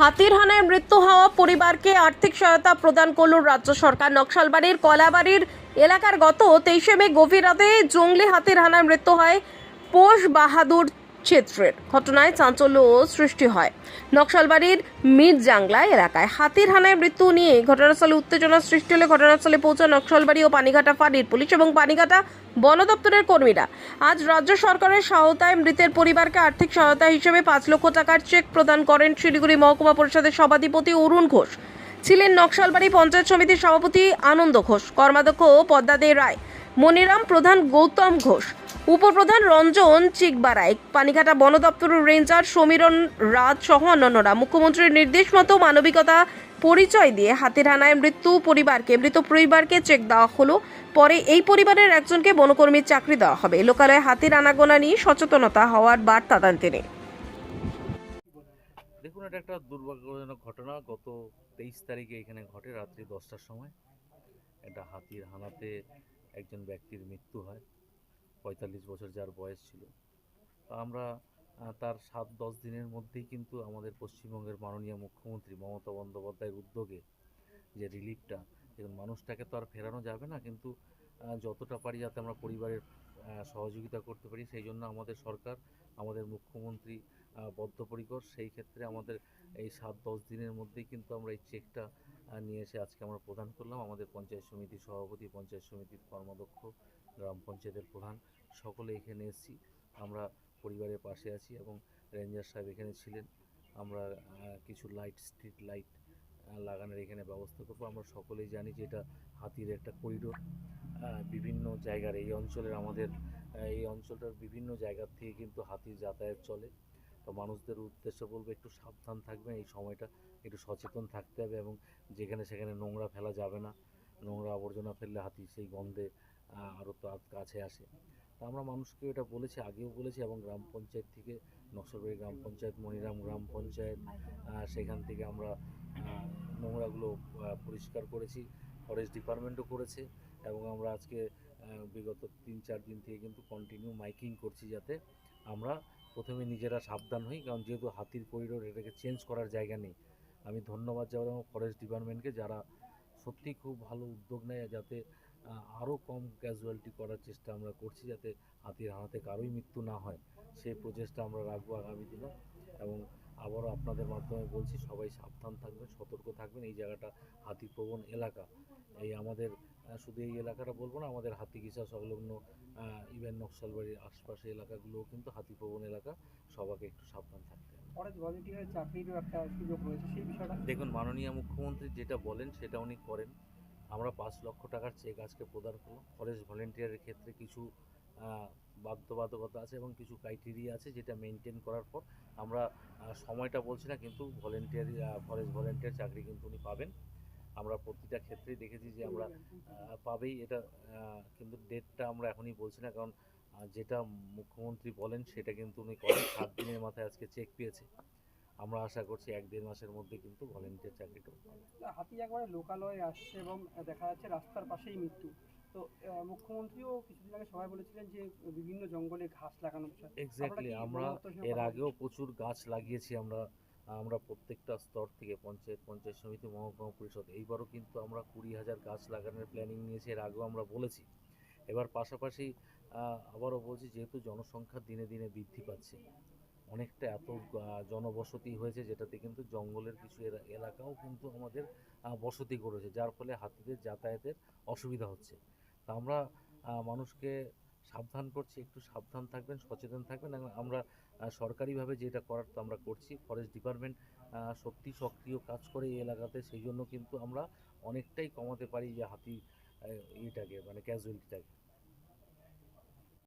হাতির হানায় মৃত্যু হওয়া পরিবারকে আর্থিক সহায়তা প্রদান করল রাজ্য সরকার। নকশালবাড়ির, কলাবাড়ির এলাকার গত তেইশে মে গভীর রাতে জঙ্গলি হাতির হানায় মৃত্যু হয়। পোষ বাহাদুর ছেত্রের ঘটনায় চাঞ্চল্য সৃষ্টি হয়। নকশালবাড়ির মিরজাংলা এলাকায় হাতির হানায় মৃত্যু নিয়ে ঘটনাস্থলে উত্তেজনা সৃষ্টি হলে ঘটনাস্থলে পৌঁছায় নকশালবাড়ি ও পানিঘাটা ফাঁড়ির পুলিশ এবং পানিঘাটা বন দপ্তরের কর্মীরা। আজ রাজ্য সরকারের সহায়তায় মৃতের পরিবারকে আর্থিক সহায়তা হিসেবে পাঁচ লক্ষ টাকার চেক প্রদান করেন শিলিগুড়ি মহকুমা পরিষদের সভাধিপতি অরুণ ঘোষ। ছিলেন নকশালবাড়ি পঞ্চায়েত সমিতির সভাপতি আনন্দ ঘোষ, কর্মাধ্যক্ষ পদ্মা দে রায়, মনিরাম প্রধান গৌতম ঘোষ উপপ্রধান রঞ্জন চিকবারাই পানিঘাটা বন দপ্তরের রেঞ্জার সমীরণ রাজ সহ অন্যান্যরা মুখ্যমন্ত্রীর নির্দেশ মতো মানবিকতা পরিচয় দিয়ে হাতির হানায় মৃত্যু পরিবারকে, মৃত পরিবারকে চেক দেওয়া হলো। পরে এই পরিবারের একজনকে বনকর্মীর চাকরি দেওয়া হবে। লোকালয়ে হাতির আনাগোনা নিয়ে সচেতনতা হওয়ার বার্তা দেন তিনি। দেখুন, এটা একটা দুর্ভাগ্যজনক ঘটনা। গত তেইশ তারিখে এখানে ঘটে রাত্রি দশটার সময়। একটা হাতির হানাতে একজন ব্যক্তির মৃত্যু হয়। পঁয়তাল্লিশ বছর যার বয়স ছিল। তো আমরা তার সাত দশ দিনের মধ্যেই কিন্তু আমাদের পশ্চিমবঙ্গের মাননীয় মুখ্যমন্ত্রী মমতা বন্দ্যোপাধ্যায়ের উদ্যোগে যে রিলিফটা, দেখুন মানুষটাকে তো আর ফেরানো যাবে না, কিন্তু যতটা পারি যাতে আমরা পরিবারের সহযোগিতা করতে পারি, সেই জন্য আমাদের সরকার, আমাদের মুখ্যমন্ত্রী বদ্ধপরিকর, সেই ক্ষেত্রে আমাদের এই সাত দশ দিনের মধ্যেই কিন্তু আমরা এই চেকটা নিয়ে এসে আজকে আমরা প্রদান করলাম। আমাদের পঞ্চায়েত সমিতির সভাপতি, পঞ্চায়েত সমিতির কর্মাধ্যক্ষ গ্রাম পঞ্চায়েতের প্রধান, সকলে এখানে এসেছি। আমরা পরিবারের পাশে আছি এবং রেঞ্জার সাহেব এখানে ছিলেন। আমরা কিছু লাইট স্ট্রিট লাইট লাগানোর এখানে ব্যবস্থা করব। আমরা সকলেই জানি যে এটা হাতির একটা করিডোর বিভিন্ন জায়গার, এই অঞ্চলের আমাদের এই অঞ্চলটার বিভিন্ন জায়গার থেকে কিন্তু হাতির যাতায়াত চলে। তো মানুষদের উদ্দেশ্য বলব, একটু সাবধান থাকবেন। এই সময়টা একটু সচেতন থাকতে হবে এবং যেখানে সেখানে নোংরা ফেলা যাবে না। নোংরা আবর্জনা ফেললে হাতি সেই গন্ধে আরও তো কাছে আসে। তা আমরা মানুষকে এটা বলেছি, আগেও বলেছি এবং গ্রাম পঞ্চায়েত থেকে নকশালবাড়ি গ্রাম পঞ্চায়েত, মনিরাম গ্রাম পঞ্চায়েত সেখান থেকে আমরা নোংরাগুলো পরিষ্কার করেছি, ফরেস্ট ডিপার্টমেন্টও করেছে এবং আমরা আজকে বিগত তিন চার দিন থেকে কিন্তু কন্টিনিউ মাইকিং করছি যাতে আমরা প্রথমে নিজেরা সাবধান হই, কারণ যেহেতু হাতির করিডোর এটাকে চেঞ্জ করার জায়গা নেই। আমি ধন্যবাদ জানাব ফরেস্ট ডিপার্টমেন্টকে যারা সত্যি খুব ভালো উদ্যোগ নেয় যাতে আরও কম ক্যাজুয়ালিটি করার চেষ্টা আমরা করছি যাতে হাতির হানাতে কারোই মৃত্যু না হয়। সেই প্রচেষ্টা আমরা রাখব আগামী দিনে এবং আবারও আপনাদের মাধ্যমে বলছি সবাই সাবধান থাকবেন সতর্ক থাকবেন। এই জায়গাটা হাতিপ্রবণ এলাকা। এই আমাদের শুধু এই এলাকাটা বলব না আমাদের হাতিগিসা সংলগ্ন ইভেন নকশালবাড়ির আশপাশে এলাকাগুলোও কিন্তু হাতিপ্রবণ এলাকা। সবাইকে একটু সাবধান থাকতে হবে। বিষয়টা। দেখুন মাননীয় মুখ্যমন্ত্রী যেটা বলেন সেটা উনি করেন। আমরা পাঁচ লক্ষ টাকার চেক আজকে প্রদান করলাম। ফরেস্ট ভলেন্টিয়ারের ক্ষেত্রে কিছু বাধ্যবাধকতা আছে এবং কিছু ক্রাইটেরিয়া আছে যেটা মেনটেন করার পর আমরা সময়টা বলছি না কিন্তু ভলেন্টিয়ারি ফরেস্ট ভলেন্টিয়ার চাকরি কিন্তু উনি পাবেন। আমরা প্রতিটা ক্ষেত্রেই দেখেছি যে আমরা পাবেই। এটা কিন্তু ডেটটা আমরা এখনই বলছি না কারণ যেটা মুখ্যমন্ত্রী বলেন সেটা কিন্তু উনি করেন। সাত দিনের মাথায় আজকে চেক পেয়েছে। আমরা আশা করছি এক দেড় মাসের মধ্যে কিন্তু ভলেন্টিয়ার চাকরিটা হাতি একবারে লোকালয়ে আসছে এবং দেখা যাচ্ছে রাস্তার পাশেই মৃত্যু। তো মুখ্যমন্ত্রীও কিছুদিন আগে সবাই বলেছিলেন যে বিভিন্ন জঙ্গলে ঘাস লাগানো এক্স্যাক্টলি আমরা এর আগেও প্রচুর গাছ লাগিয়েছি আমরা আমরা প্রত্যেকটা স্তর থেকে পঞ্চায়েত পঞ্চায়েত সমিতি মহকুমা পরিষদ এইবারও কিন্তু আমরা কুড়ি হাজার গাছ লাগানোর প্ল্যানিং নিয়েছি এর আগেও আমরা বলেছি। এবার পাশাপাশি আবারও বলছি যেহেতু জনসংখ্যা দিনে দিনে বৃদ্ধি পাচ্ছে অনেকটা এত জনবসতি হয়েছে যেটাতে কিন্তু জঙ্গলের কিছু এলাকাও কিন্তু আমাদের বসতি করেছে, যার ফলে হাতিদের যাতায়াতের অসুবিধা হচ্ছে। তা আমরা মানুষকে সাবধান করছি, একটু সাবধান থাকবেন, সচেতন থাকবেন, এবং আমরা সরকারিভাবে যেটা করার তো আমরা করছি ফরেস্ট ডিপার্টমেন্ট সত্যি সক্রিয় কাজ করে এই এলাকাতে, সেই জন্য কিন্তু আমরা অনেকটাই কমাতে পারি যে হাতি ইয়েটাকে মানে ক্যাজুয়ালিটিটাকে